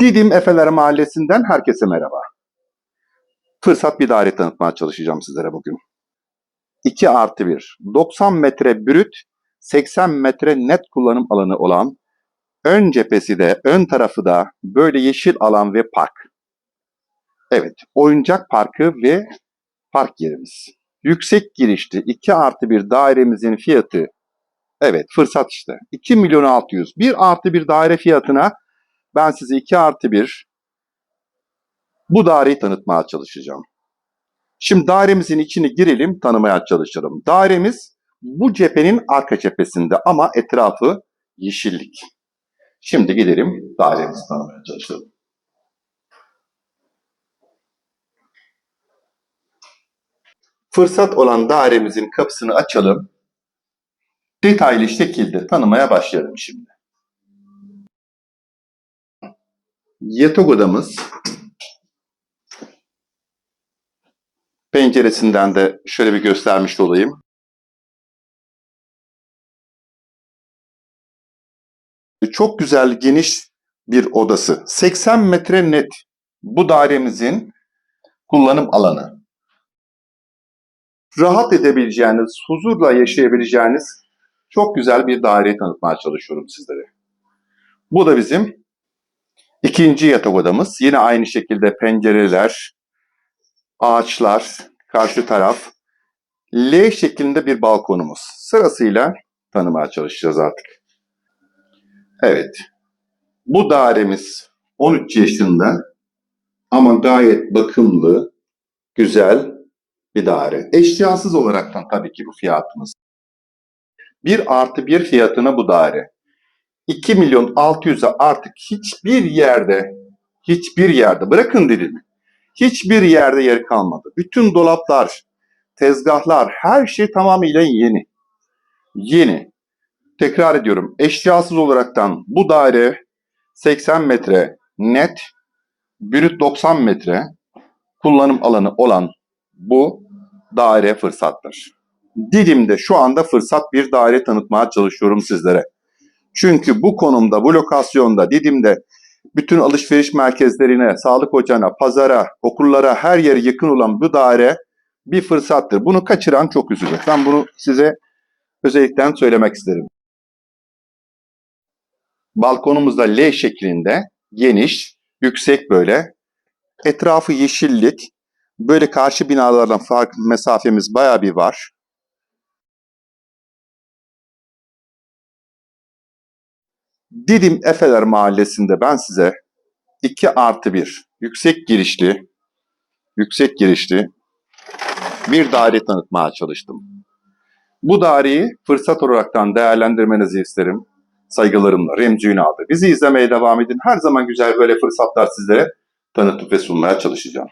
Didim Efeler Mahallesi'nden herkese merhaba. Fırsat bir daire tanıtmaya çalışacağım sizlere bugün. 2 artı 1, 90 metre brüt, 80 metre net kullanım alanı olan, ön cephesi de, ön tarafı da böyle yeşil alan ve park. Evet, oyuncak parkı ve park yerimiz. Yüksek girişli 2 artı 1 dairemizin fiyatı, evet fırsat işte, 2 milyon 600. 1 artı 1 daire fiyatına ben size 2 artı 1 bu daireyi tanıtmaya çalışacağım. Şimdi dairemizin içini girelim, tanımaya çalışalım. Dairemiz bu cephenin arka cephesinde ama etrafı yeşillik. Şimdi gidelim dairemizi tanımaya çalışalım. Fırsat olan dairemizin kapısını açalım. Detaylı şekilde tanımaya başlayalım şimdi. Yatak odamız penceresinden de şöyle bir göstermiş olayım. Çok güzel geniş bir odası. 80 metre net. Bu dairemizin kullanım alanı. Rahat edebileceğiniz, huzurla yaşayabileceğiniz çok güzel bir daireyi tanıtmaya çalışıyorum sizlere. Bu da bizim ikinci yatak odamız. Yine aynı şekilde pencereler, ağaçlar, karşı taraf, L şeklinde bir balkonumuz. Sırasıyla tanımaya çalışacağız artık. Evet. Bu dairemiz 13 yaşında ama gayet bakımlı, güzel bir daire. Eşyasız olaraktan tabii ki bu fiyatımız. 1 artı 1 fiyatına bu daire. 2 milyon 600'e artık hiçbir yerde, hiçbir yerde, bırakın dedim, hiçbir yerde yer kalmadı. Bütün dolaplar, tezgahlar, her şey tamamıyla yeni. Yeni. Tekrar ediyorum, eşyasız olaraktan bu daire 80 metre net, brüt 90 metre kullanım alanı olan bu daire fırsattır. Didim'de şu anda fırsat bir daire tanıtmaya çalışıyorum sizlere. Çünkü bu konumda, bu lokasyonda Didim'de bütün alışveriş merkezlerine, sağlık ocağına, pazara, okullara her yere yakın olan bu daire bir fırsattır. Bunu kaçıran çok üzücü. Ben bunu size özellikle söylemek isterim. Balkonumuz da L şeklinde, geniş, yüksek böyle. Etrafı yeşillik. Böyle karşı binalardan fark mesafemiz bayağı bir var. Didim Efeler Mahallesi'nde ben size 2 artı 1 yüksek girişli yüksek girişli bir daire tanıtmaya çalıştım. Bu daireyi fırsat olaraktan değerlendirmenizi isterim. Saygılarımla Remzi Ünal'dı. Bizi izlemeye devam edin. Her zaman güzel böyle fırsatlar sizlere tanıtıp ve sunmaya çalışacağım.